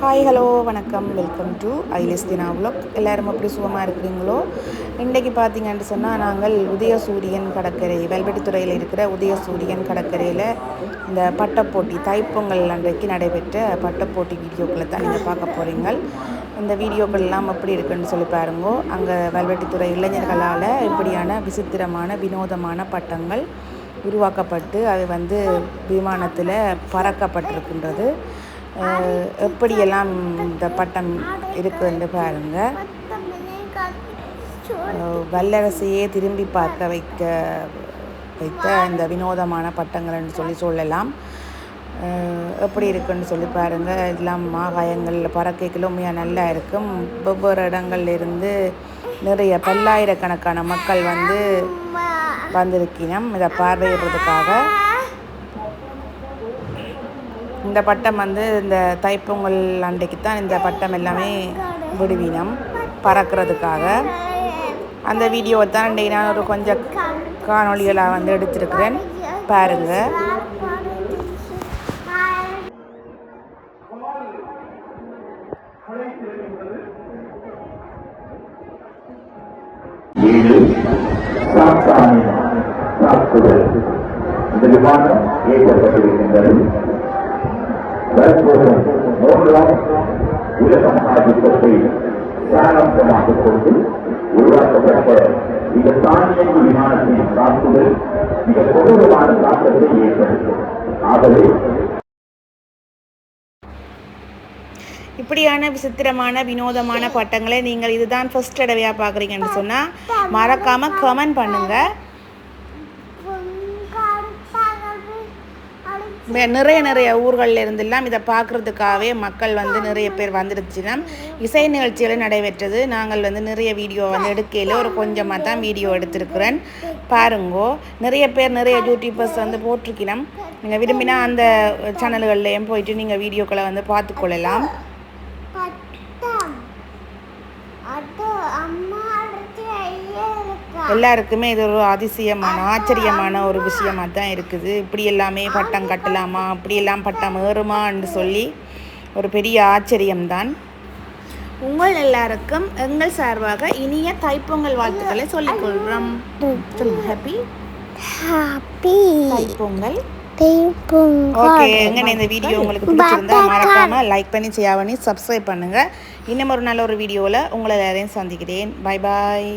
Hi hello வணக்கம். Welcome to ஐலிஸ் Dina vlog. எல்லாரும் எப்படி சுகமாக இருக்கிறீங்களோ? இன்றைக்கு பார்த்தீங்கன்னு சொன்னால் நாங்கள் உதய சூரியன் கடற்கரை வெல்வெட்டித்துறையில் இருக்கிற உதயசூரியன் கடற்கரையில் இந்த பட்டப்போட்டி தைப்பொங்கல் அன்றைக்கு நடைபெற்ற பட்டப்போட்டி வீடியோக்களை தான் நீங்கள் பார்க்க போகிறீங்க இந்த வீடியோக்கள் எல்லாம் எப்படி இருக்குன்னு சொல்லி பாருங்கோ. அங்கே வெல்வெட்டித்துறை இளைஞர்களால் இப்படியான விசித்திரமான வினோதமான பட்டங்கள் உருவாக்கப்பட்டு அது வந்து விமானத்தில் பறக்கப்பட்டிருக்கின்றது. எப்படியெல்லாம் இந்த பட்டம் இருக்குன்னு பாருங்க. வல்லரசையே திரும்பி பார்க்க வைக்க வைத்த இந்த வினோதமான பட்டங்கள்னு சொல்லி சொல்லலாம். எப்படி இருக்குன்னு சொல்லி பாருங்க. எல்லாம் மாகாயங்களில் பறக்கைகள் உண்மையாக நல்லா இருக்கும். வெவ்வேறு இடங்கள்ல இருந்து நிறைய பல்லாயிரக்கணக்கான மக்கள் வந்து வந்திருக்கினோம். இதை பார்வையிடுறதுக்காக. இந்த பட்டம் வந்து இந்த தைப்பொங்கல் அன்றைக்கு தான் இந்த பட்டம் எல்லாமே விடுவினம் பறக்கிறதுக்காக. அந்த வீடியோவை தான் இன்றைக்கு நான் ஒரு கொஞ்சம் காணொலிகளாக வந்து எடுத்திருக்கிறேன். பாருங்க. சாத்தானின் தாக்குதல் இந்த விமானம் இயக்கப்பட்டிருக்கின்றது. போகும் மூன்றாம் உலக மகாயுத்தத்தை சாராம்சமாக கொண்டு உருவாக்கப்பட்ட இந்த தானியங்கு விமானத்தின் தாக்குதல் மிக கொடூரமான தாக்கத்தை ஏற்படுத்தும் ஆகவே இப்படியான விசித்திரமான வினோதமான பட்டங்களை நீங்கள் இதுதான் ஃபர்ஸ்ட் தடவையாக பார்க்குறீங்கன்னு சொன்னால் மறக்காமல் கமெண்ட் பண்ணுங்கள் நிறைய நிறைய ஊர்களில் இருந்தெல்லாம் இதை பார்க்குறதுக்காகவே மக்கள் வந்து நிறைய பேர் வந்துடுச்சுன்னா இசை நிகழ்ச்சிகளும் நடைபெற்றது. நாங்கள் வந்து நிறைய வீடியோ வந்து எடுக்கையில் ஒரு கொஞ்சமாக தான் வீடியோ எடுத்திருக்கிறேன். பாருங்கோ நிறைய பேர் நிறைய யூடியூபர்ஸ் வந்து போட்டிருக்கிறோம் நீங்கள் விரும்பினா அந்த சேனல்கள்லேயும் போயிட்டு நீங்கள் வீடியோக்களை வந்து பார்த்துக்கொள்ளலாம். எல்லாருக்குமே இது ஒரு அதிசயமான ஆச்சரியமான ஒரு விஷயமா தான் இருக்குது. இப்படி எல்லாமே பட்டம் கட்டலாமா? அப்படி எல்லாம் பட்டம் ஏறுமான்னு சொல்லி ஒரு பெரிய ஆச்சரியம்தான். உங்கள் எல்லாருக்கும் எங்கள் சார்பாக இனிய தைப்பொங்கல் வாழ்த்துக்களை சொல்லிக்கொள்கிறோம். Happy happy Thai Pongal. Okay எங்கன்னு இந்த வீடியோ உங்களுக்கு பிடிச்சிருந்தா மறக்காம லைக் பண்ணி ஷேர் பண்ணி சப்ஸ்கிரைப் பண்ணுங்க. இன்னும் ஒரு நல்ல ஒரு வீடியோவில் உங்களை எல்லாரையும் சந்திக்கிறேன். பாய் பாய்